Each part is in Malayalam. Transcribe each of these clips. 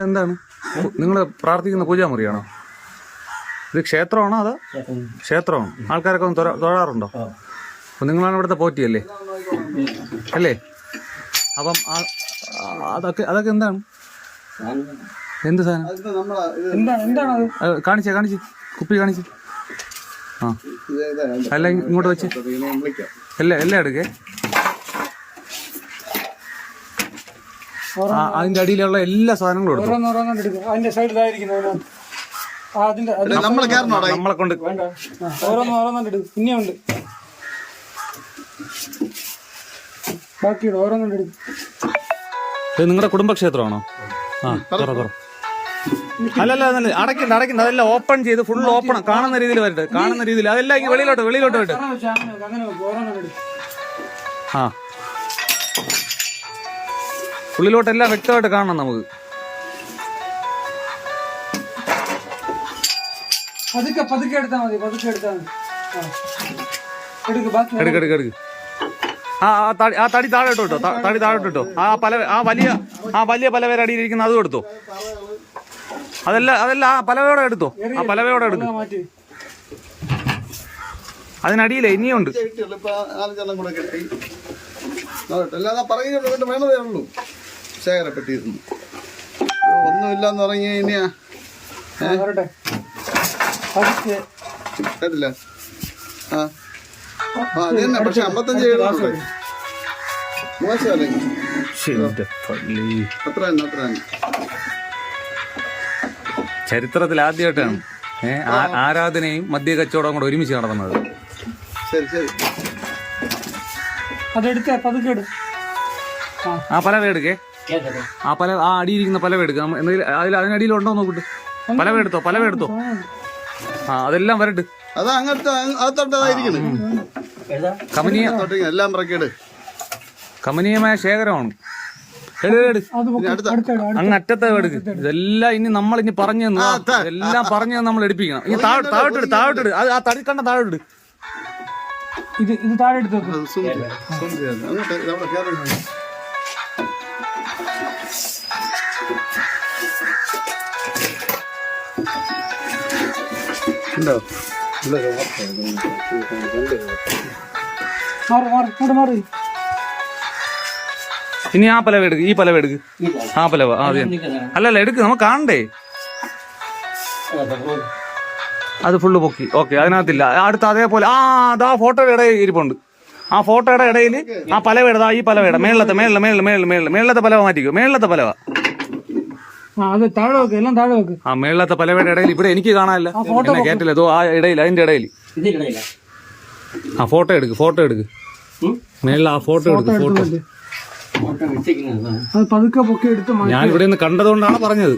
എന്താണ്? നിങ്ങൾ പ്രാർത്ഥിക്കുന്ന പൂജാമുറിയാണോ ഇത് ക്ഷേത്രമാണോ അതോ ക്ഷേത്രമാണ്? ആൾക്കാരൊക്കെ ഒന്ന് തൊഴ- തൊഴാറുണ്ടോ? അപ്പൊ നിങ്ങളാണ് ഇവിടുത്തെ പോറ്റിയല്ലേ? അല്ലേ? അപ്പം അതൊക്കെ അതൊക്കെ എന്താണ്? എന്ത് സാധനം? എന്താണ് എന്താണ് അത് അത് കാണിച്ചേ കാണിച്ച്. കുപ്പി കാണിച്ച്. ആ. അല്ല ഇങ്ങോട്ട് വെച്ച്. എല്ലാം എല്ലാം എടുക്കേ. അതിന്റെ അടിയിലുള്ള എല്ലാ സാധനങ്ങളും എടുത്തു. ഓരോന്ന് ഓരോന്നും അതിന്റെ സൈഡിലായിരിക്കുന്നു അതിനകത്ത് ആ അതിന്റെ അത് നമ്മളെ കയറണോടാ നമ്മളെ കൊണ്ട് വേണ്ട. ആ, ഓരോന്ന് ഓരോന്നും എടുക്കും ഇനിയുണ്ട് ബാക്കിയുണ്ട്. ഓരോന്നും എടുക്കും. ഇത് നിങ്ങളുടെ കുടുംബക്ഷേത്രമാണോ? ആ തുറ തുറ അല്ലല്ല അതല്ല അടയ്ക്കണ്ട അടയ്ക്കണ്ട. അതെല്ലാം ഓപ്പൺ ചെയ്ത് ഫുൾ ഓപ്പൺ കാണുന്ന രീതിയിൽ വരട്ടെ. കാണുന്ന രീതിയിൽ. അതെല്ലാം ഇങ്ങ് വെളിയിലോട്ട് വെളിയിലോട്ട് അങ്ങനെ വെക്ക്, ഓരോന്നും എടുക്കും. ആ. ഉള്ളിലോട്ടെല്ലാം വ്യക്തമായിട്ട് കാണണം നമുക്ക്. പതുക്കെ പതുക്കെ എടുത്താൽ മതി പതുക്കെ എടുത്താൽ മതി. ആ. എടുക്ക് ബാക്കി എടുക്ക് എടുക്ക് എടുക്ക്. ആ ആ തടി ആ തടി താഴെ ഇട്ടോ തടി താഴെ ഇട്ടോ ആ പല ആ വലിയ ആ വലിയ പലവേര അടിയിലിരിക്കുന്ന അതും എടുത്തോ. അതല്ല അതല്ല ആ പലവയോടെ എടുത്തോ. ആ പലവയോടെ എടുക്കും. ആ, മാറ്റി. അതിനടിയിലേ ഇനിയുണ്ട് അല്ലാതെ വേണതേ ഉള്ളൂ. ശേഖരപ്പെട്ടിരുന്നു. ഒന്നുമില്ലെന്ന് പറഞ്ഞു കഴിഞ്ഞാ കേട്ടില്ല? ആ. ആ അത് തന്നെ പക്ഷെ അമ്പത്തഞ്ച് എഴുതുന്നുണ്ട് മോശമല്ലേ? അത്ര തന്നെ അത്ര തന്നെ ചരിത്രത്തിൽ ആദ്യമായിട്ടാണ് ആ- ആരാധനയും മദ്യ കച്ചവടവും കൂടെ ഒരുമിച്ച് നടന്നത്. ശരി ശരി. പതുക്കെ എടു. ആ. പല എടുക്കേ? ആ പല ആ അടിയിരിക്കുന്ന പലവ എടുക്കുക നമ്മ- എന്തെങ്കിലും അതിൽ അതിനടിയിൽ ഉണ്ടോ നോക്കിട്ട് പലവ എടുത്തോ പലവ എടുത്തോ ആ അതെല്ലാം വരട്ട്. അത് അങ്ങനത്തെ അകത്തോട്ടതായിരിക്കണം കമനീയ അങ്ങോട്ടേക്ക് എല്ലാം പറക്കേട് കമനീയമായ ശേഖരമാണ്. അങ്ങ് അറ്റത്തെ എടുക്ക്. ഇതെല്ലാം ഇനി നമ്മൾ ഇനി പറഞ്ഞു തന്നു. എല്ലാം പറഞ്ഞു നമ്മൾ എടുപ്പിക്കണം. ഈ താഴെ താഴോട്ടിട് താഴോട്ടിട് അത് ആ തടി കണ്ട താഴോട്ടിട് ഇത് ഇത് താഴെ എടുത്ത് ഉണ്ടോ? ഇനി ആ പലവ എടുക്ക് ഈ പലവ എടുക്ക്. ആ പലവ ആ അല്ലല്ല എടുക്ക് നമുക്ക് കാണണ്ടേ? അത് ഫുള്ള് പൊക്കി. ഓക്കെ അതിനകത്തില്ല. അടുത്ത അതേപോലെ ആ അതാ ഫോട്ടോയുടെ ഇടയിൽ ഇരിപ്പുണ്ട്. ആ ഫോട്ടോയുടെ ഇടയിൽ ആ പലവേട ഈ പലവേട മേളത്തെ മേളിലെ മേളിലെ മേളിലെ മേളിലെ മേളിലത്തെ പലവ മാറ്റിക്കോ മേളിലത്തെ പലവ. അത് താഴെ വെക്ക് എല്ലാം താഴെ വെക്ക് ആ മേളിലത്തെ പലവയുടെ ഇടയിൽ ഇവിടെ എനിക്ക് കാണാനില്ല. എന്നെ കേട്ടില്ല. ഇതോ ആ ഇടയിൽ അതിന്റെ ഇടയിൽ. ആ ഫോട്ടോ എടുക്ക് ഫോട്ടോ എടുക്ക്. മേളിൽ ആ ഫോട്ടോ എടുക്ക് ഫോട്ടോ അത്. പതുക്കെ പൊക്കി എടുത്ത് മാറ്റി. ഞാൻ ഇവിടെ നിന്ന് കണ്ടതുകൊണ്ടാണ് പറഞ്ഞത്.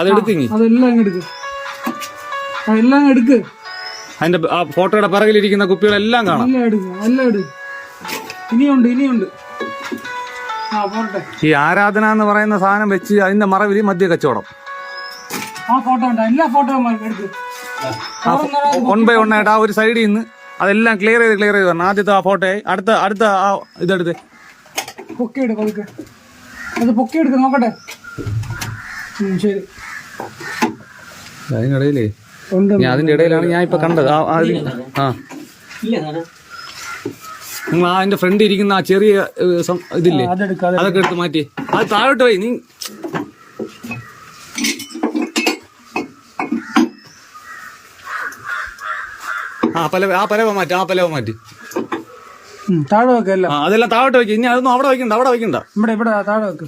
അത് എടുത്തിങ്ങി അതെല്ലാം എടുക്ക്. എല്ലാം എടുക്ക്. അതിന്റെ ആ ഫോട്ടോയുടെ പിറകിലിരിക്കുന്ന കുപ്പികളെല്ലാം കാണാം. എല്ലാം എടുക്ക് എല്ലാം എടുക്ക്. ഇനിയുണ്ട് ഇനിയുണ്ട്. ആ ഈ ആരാധന എന്ന് പറയുന്ന സാധനം വെച്ച് അതിന്റെ മറവിൽ മദ്യ കച്ചവടം. ഒൺ ബൈ വൺ ആയിട്ട് ആ ഒരു സൈഡിൽ നിന്ന് അതെല്ലാം ക്ലിയർ ചെയ്ത് ക്ലിയർ ചെയ്ത് തരണം ആദ്യത്തെ ആ ഫോട്ടോ അടുത്ത അടുത്ത ആ ഇതെടുത്ത്. പൊക്കി എടുക്ക് പതുക്കെ. അത് നോക്കട്ടെ. ശരി. അതിനിടയിലേ? അതിന്റെ ഇടയിലാണ് ഞാൻ ഇപ്പൊ കണ്ടത്. ആ ആ നിങ്ങൾ ആ എന്റെ ഫ്രണ്ട് ഇരിക്കുന്ന ആ ചെറിയ ഇതില്ലേ? അതൊക്കെ എടുത്ത് മാറ്റി. അത് താഴോട്ട് പോയി നീ ആ പല ആ പലവ മാറ്റി ആ പലവ മാറ്റി. താഴെ വെക്കല്ല അതെല്ലാം താഴോട്ട് വെക്ക്. ഇനി അതൊന്നും അവിടെ വെക്കണ്ട അവിടെ വെക്കണ്ട. ഇവിടെ ഇവിടെ താഴെ വെക്ക്.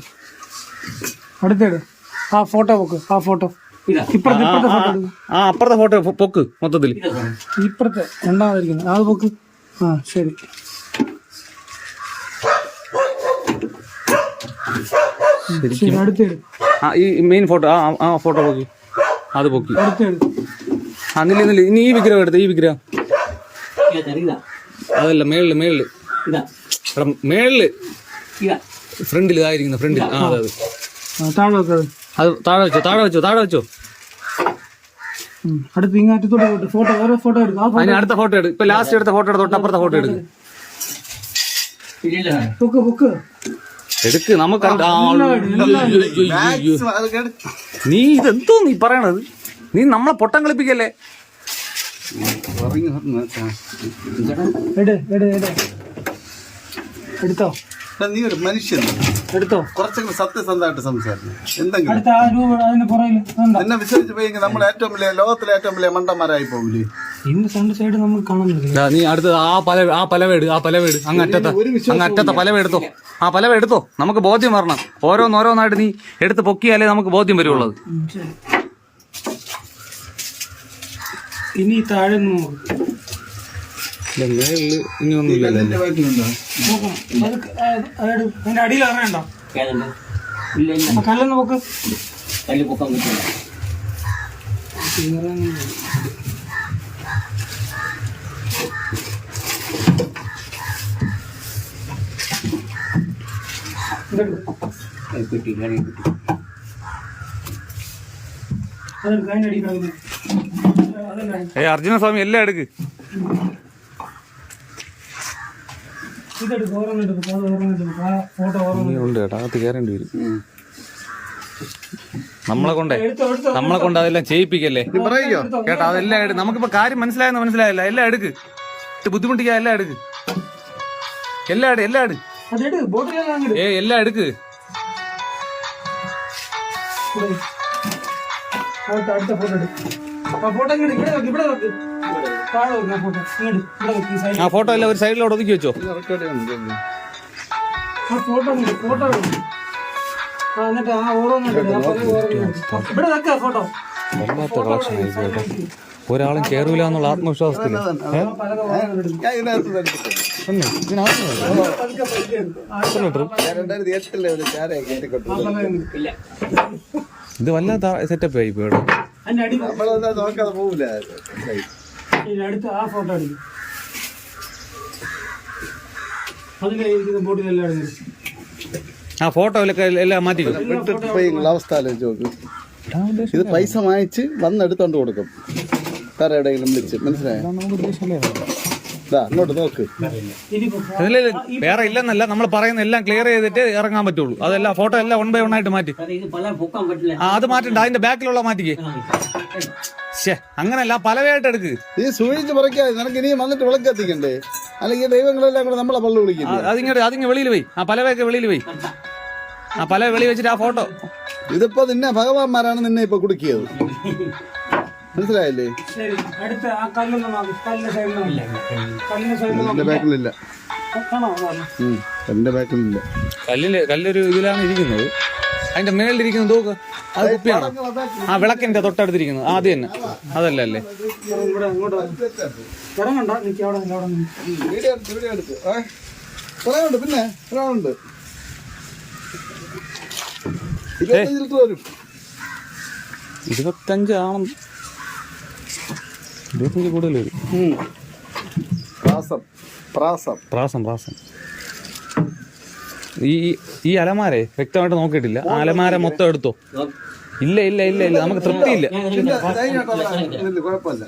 അടുത്തേട് ആ ഫോട്ടോ വെക്ക് ആ ഫോട്ടോ. ഇപ്പുറത്തെ ആ അപ്പുറത്തെ ഫോട്ടോ പൊക്ക് മൊത്തത്തിൽ ഇപ്പുറത്തെ രണ്ടാമതായിരിക്കുന്നു അത് പൊക്ക്. ആ ശരി. ശരി അടുത്തേട് ആ ഈ മെയിൻ ഫോട്ടോ ആ ആ, ഫോട്ടോ പൊക്കി. അത് പൊക്കി. അങ്ങനെ ആ നില്ല നില്ല ഇനി ഈ വിഗ്രഹം എടുത്ത് ഈ വിഗ്രഹം. അതല്ല മേളിൽ മേളിൽ. എടാ മേളിൽ. ഫ്രണ്ടിൽ ഇതായിരിക്കുന്ന ഫ്രണ്ടിൽ ആ അതെ അതെ. അത്. താഴെ വെച്ചോ താഴെ വെച്ചോ താഴെ വെച്ചോ. അടുത്ത് ഇങ്ങാറ്റത്തോട്ട് പോയിട്ട് ഫോട്ടോ ഓരോ ഫോട്ടോ എടുക്കും. അതിന് അടുത്ത ഫോട്ടോ എടുക്കും. ഇപ്പൊ ലാസ്റ്റ് എടുത്ത ഫോട്ടോ എടുത്ത് തൊട്ടപ്പുറത്തെ ഫോട്ടോ എടുക്കും. പൊക്ക് പൊക്ക്. എടുക്ക് നമുക്ക് നീ ഇതെന്തോ നീ പറയണത്? നീ നമ്മളെ പൊട്ടം കളിപ്പിക്കല്ലേ? എടുത്തോ? നീ ഒരു മനുഷ്യൻ. എടുത്തോ? കുറച്ചെങ്കിലും സത്യസന്ധമായിട്ട് സംസാരിക്കും. എന്തെങ്കിലും. എന്നെ വിശ്വസിച്ച് പോയെങ്കിൽ നമ്മൾ ഏറ്റവും വലിയ ലോകത്തിലെ ഏറ്റവും വലിയ മണ്ടന്മാരായി പോകില്ലേ ഇന്ന് രണ്ട് സൈഡ് നമുക്ക് നീ അടുത്തത് ആ പല ആ പലവേട് ആ പലവേട്. അങ്ങ് അറ്റത്ത അങ്ങ് അറ്റത്ത പലവ എടുത്തോ ആ പലവ എടുത്തോ. നമുക്ക് ബോധ്യം വരണം. ഓരോന്നോരോന്നായിട്ട് നീ എടുത്ത് പൊക്കിയാലേ നമുക്ക് ബോധ്യം ശരി. ഇനി താഴെ നോക്ക്. ഇനി ഒന്നുമില്ല എന്റെ വയറ്റിലുണ്ടോ നോക്കണം അത് ക- ആ, അതെടു. അതിന്റെ അടിയിൽ അറിയണ്ടോ ആ കല്ലെന്ന് നോക്ക്. ഇതെടുക്ക്. അതെടുക്ക്. അതിന്റെ ഓരോന്നെടുക്ക് അത് ഓരോന്നെടുക്ക് ആ ഫോട്ടോ ഓരോന്ന് നീ ഉണ്ട് കേട്ടോ അകത്ത് കയറേണ്ടി വരും. നമ്മളെ കൊണ്ടേ. നമ്മളെ കൊണ്ട് അതെല്ലാം ചെയ്യിപ്പിക്കല്ലേ? പറയോ കേട്ടോ അതെല്ലാം എടുക്കും നമുക്കിപ്പോ കാര്യം മനസ്സിലായെന്ന് മനസ്സിലായല്ല. എല്ലാം എടുക്ക്. ഇത് ബുദ്ധിമുട്ടിക്കാ എല്ലാം എടുക്ക്. എല്ലാം എടു എല്ലാം എടു. ഏ എല്ലാം എടുക്ക്. അടുത്ത ഫോട്ടോ ആ ഫോട്ടോ എല്ലാം ഒരു സൈഡിലോട്ട് ഒതുക്കി വെച്ചോ. റെക്കോർഡ് ചെയ്യുന്നുണ്ട് ആ ഫോട്ടോ ഫോട്ടോ എന്നിട്ട് ആ. ഇവിടെ വെക്ക ഫോട്ടോ. വല്ലാത്ത കളക്ഷൻ ആയിരിക്കും കേട്ടോ. ഒരാളും കേറൂല എന്നുള്ള ആത്മവിശ്വാസത്തിൽ. ഇത് വല്ലാത്ത സെറ്റപ്പ് ആയി പോയി കേട്ടോ. അതിന്റെ ബോട്ടിലെല്ലാം ആ ഫോട്ടോയിലൊക്കെ എല്ലാം മാറ്റി വിട്ടിട്ട് പോയി അവസ്ഥ ആലോചിച്ച് നോക്ക്. ഇത് പൈസ വാങ്ങിച്ച് വന്ന് എടുത്തോണ്ട് കൊടുക്കും. വേറെ എവിടെയെങ്കിലും വിളിച്ച് മനസ്സിലായോ? ഇതാ അങ്ങോട്ട് നോക്ക്. അതിൽ വേറെ ഇല്ലെന്നല്ല നമ്മൾ പറയുന്ന എല്ലാം ക്ലിയർ ചെയ്തിട്ട് ഇറങ്ങാൻ പറ്റുള്ളൂ. അതെല്ലാം ഫോട്ടോ എല്ലാം വൺ ബൈ വൺ ആയിട്ട് മാറ്റി. ആ അത് മാറ്റണ്ട. അതിന്റെ ബാക്കിലുള്ള മാറ്റിക്ക്. ശേ അങ്ങനല്ല പലവയായിട്ട് എടുക്ക്. ഈ സൂചിച്ച് പറിക്കാതെ നിനക്ക് ഇനിയും വന്നിട്ട് വിളക്കെത്തിക്കണ്ടേ? അല്ലെങ്കിൽ ദൈവങ്ങളെല്ലാം കൂടെ നമ്മളെ പള്ളു വിളിക്കും അതിങ്ങോട്ട് അതിങ്ങ് വെളിയിൽ പോയി. ആ പലവയൊക്കെ വെളിയിൽ പോയി. ആ പല വെളി വെച്ചിട്ട് ആ ഫോട്ടോ. ഇതിപ്പോ നിന്നെ ഭഗവാന്മാരാണ് നിന്നെ ഇപ്പൊ കുടുക്കിയത്. മനസ്സിലായില്ലേ? ശരി അടുത്ത ആ കല്ലൊന്ന് നോക്ക് കല്ലിന്റെ സൈഡിൽ കല്ലിന്റെ സൈഡിൽ എന്റെ ബാക്കിലില്ല കാണോ അതാണ്. ഉം, എന്റെ ബാക്കിലില്ല കല്ലിൽ കല്ലൊരു ഇതിലാണ് ഇരിക്കുന്നത്. അതിന്റെ മേളിലിരിക്കുന്നത് നോക്ക്. അത് കുപ്പിയാണോ? ആ വിളക്കിന്റെ തൊട്ടടുത്തിരിക്കുന്നത്. ആദ്യം തന്നെ. അതല്ല അല്ലേ? ഇവിടെ അവിടെ അവിടെ. വീഡിയോ എടുത്ത് വീഡിയോ എടുത്ത്. ഏ? ഒരാളുണ്ട് പിന്നെ? ഇരുപത്തഞ്ച് ആണെന്ന് ഇരുപത്തഞ്ച് കൂടുതൽ വരും. പ്രാസം. പ്രാസം. പ്രാസം പ്രാസം. ഈ ഈ- ഈ അലമാരെ വ്യക്തമായിട്ട് നോക്കിയിട്ടില്ല. ആ അലമാര മൊത്തം എടുത്തോ? ഇല്ല ഇല്ല ഇല്ല ഇല്ല. നമുക്ക് തൃപ്തിയില്ല. കുഴപ്പമില്ല.